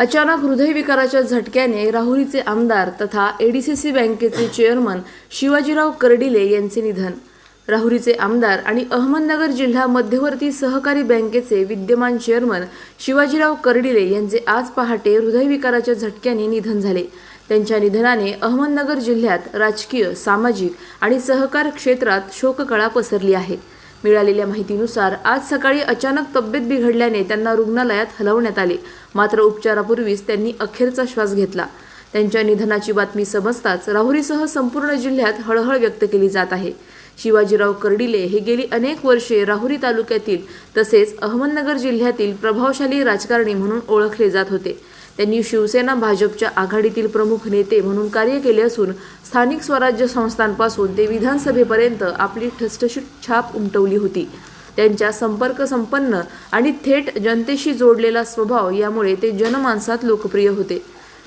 अचानक हृदयविकाराच्या झटक्याने राहुरीचे आमदार तथा एडीसीसी बँकेचे चेअरमन शिवाजीराव कर्डिले यांचे निधन. राहुरीचे आमदार आणि अहमदनगर जिल्हा मध्यवर्ती सहकारी बँकेचे विद्यमान चेअरमन शिवाजीराव कर्डिले यांचे आज पहाटे हृदयविकाराच्या झटक्याने निधन झाले. त्यांच्या निधनाने अहमदनगर जिल्ह्यात राजकीय सामाजिक आणि सहकार क्षेत्रात शोककळा पसरली आहे. मिळालेल्या माहितीनुसार आज सकाळी अचानक तब्येत बिघडल्याने त्यांना रुग्णालयात हलवण्यात आले. मात्र उपचारापूर्वीच त्यांनी अखेरचा श्वास घेतला. त्यांच्या निधनाची बातमी समजताच राहुरीसह संपूर्ण जिल्ह्यात हळहळ व्यक्त केली जात आहे. शिवाजीराव कर्डिले हे गेली अनेक वर्षे राहुरी तालुक्यातील तसेच अहमदनगर जिल्ह्यातील प्रभावशाली राजकारणी म्हणून ओळखले जात होते. त्यांनी शिवसेना भाजपच्या आघाडीतील प्रमुख नेते म्हणून कार्य केले असून स्थानिक स्वराज्य संस्थांपासून ते विधानसभेपर्यंत आपली ठसठशीत छाप उमटवली होती. त्यांच्या संपर्क संपन्न आणि थेट जनतेशी जोडलेला स्वभाव यामुळे ते जनमानसात लोकप्रिय होते.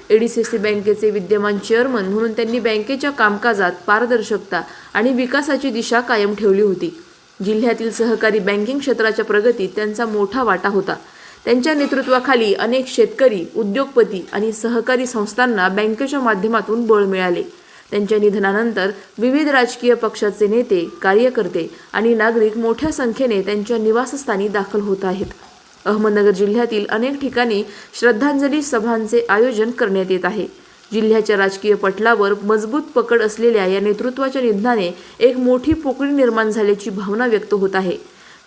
एडीसीसी बँकेचे विद्यमान चेअरमन म्हणून त्यांनी बँकेच्या कामकाजात पारदर्शकता आणि विकासाची दिशा कायम ठेवली होती. जिल्ह्यातील सहकारी बँकिंग क्षेत्राच्या प्रगतीत त्यांचा मोठा वाटा होता. त्यांच्या नेतृत्वाखाली अनेक शेतकरी उद्योगपती आणि सहकारी संस्थांना बँकेच्या माध्यमातून बळ मिळाले. त्यांच्या निधनानंतर विविध राजकीय पक्षाचे नेते कार्यकर्ते आणि नागरिक मोठ्या संख्येने त्यांच्या निवासस्थानी दाखल होत आहेत. अहमदनगर जिल्ह्यातील अनेक ठिकाणी श्रद्धांजली सभांचे आयोजन करण्यात येत आहे. जिल्ह्याच्या राजकीय पटलावर मजबूत पकड असलेल्या या नेतृत्वाच्या निधनाने एक मोठी पोकळी निर्माण झाल्याची भावना व्यक्त होत आहे.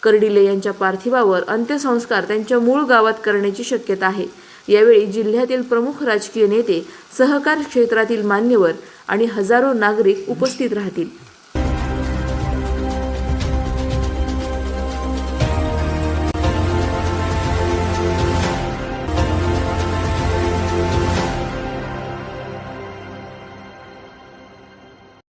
कर्डिले यांच्या पार्थिवावर अंत्यसंस्कार त्यांच्या मूळ गावात करण्याची शक्यता आहे. यावेळी जिल्ह्यातील प्रमुख राजकीय नेते सहकार क्षेत्रातील मान्यवर आणि हजारो नागरिक उपस्थित राहतील.